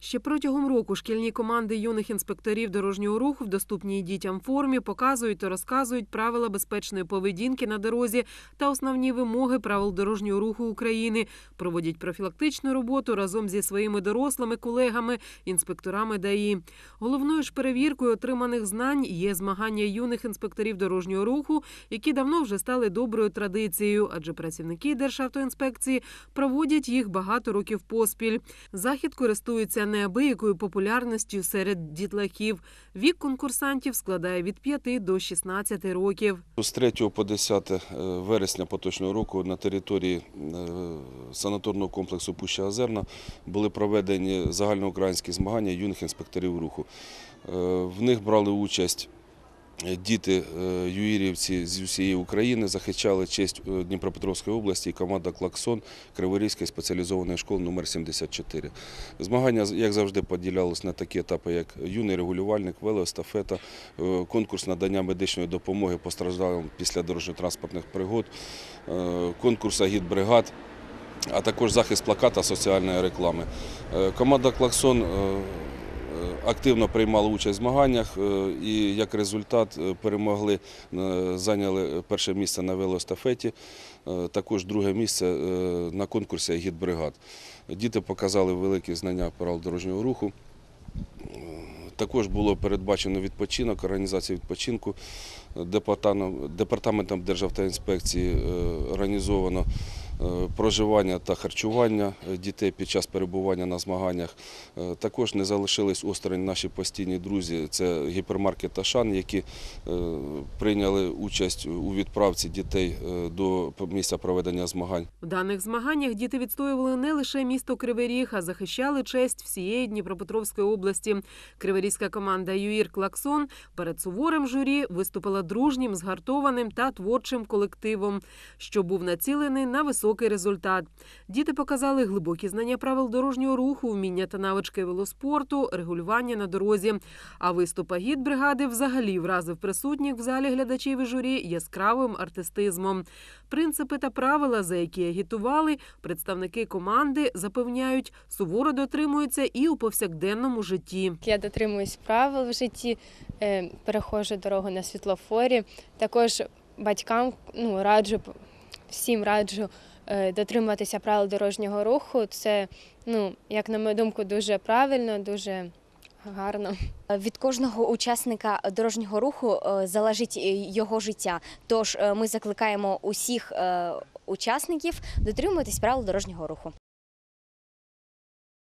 Ще протягом року шкільні команди юних інспекторів дорожнього руху в доступній дітям формі показують та розказують правила безпечної поведінки на дорозі та основні вимоги правил дорожнього руху України. Проводять профілактичну роботу разом зі своїми дорослими колегами, інспекторами ДАІ. Головною ж перевіркою отриманих знань є змагання юних інспекторів дорожнього руху, які давно вже стали доброю традицією, адже працівники Державтоінспекції проводять їх багато років поспіль. Захід користується неабиякою популярністю серед дітлахів. Вік конкурсантів складає від 5 до 16 років. З 3 по 10 е, вересня поточного року на території е, санаторного комплексу Пуща Озерна були проведені загальноукраїнські змагання юних інспекторів руху. Е, В них брали участь діти е, юїрівці з усієї України, захищали честь е, Дніпропетровської області і команда Клаксон Криворізької спеціалізованої школи номер 74. Змагання, як завжди, поділялись на такі етапи, як юний регулювальник, велоестафета, е, конкурс надання медичної допомоги постраждалим після дорожньо-транспортних пригод, е, конкурс агітбригад, а також захист плаката соціальної реклами. Е, Команда Клаксон е, е, активно приймала участь в змаганнях е, і як результат е, перемогли, е, зайняли перше місце на велоестафеті, е, також друге місце е, на конкурсі агітбригад. Діти показали великі знання правил дорожнього руху. Також було передбачено відпочинок, організація відпочинку. Департаментом, Державтоінспекції е, організовано е, проживання та харчування е, дітей під час перебування на змаганнях. Е, Також не залишились осторонь наші постійні друзі. Це гіпермаркет Ашан, які е, прийняли участь у відправці дітей е, до місця проведення змагань. В даних змаганнях діти відстоювали не лише місто Кривий Ріг, а захищали честь всієї Дніпропетровської області. Криворізька команда ЮІР Клаксон перед суворим журі виступила дружнім, згартованим та творчим колективом, що був націлений на високий результат. Діти показали глибокі знання правил дорожнього руху, вміння та навички велоспорту, регулювання на дорозі. А виступ агітбригади взагалі вразив присутніх в залі глядачів і журі яскравим артистизмом. Принципи та правила, за які агітували, представники команди запевняють, суворо дотримуються і у повсякденному житті. Я дотримуюсь правил в житті, е, переходжу дорогу на світлофорі. Також батькам ну, раджу, всім раджу дотримуватися правил дорожнього руху. Це, ну, як на мою думку, дуже правильно, дуже гарно. Від кожного учасника дорожнього руху е, залежить е, його життя. Тож е, ми закликаємо усіх е, учасників дотримуватись правил дорожнього руху.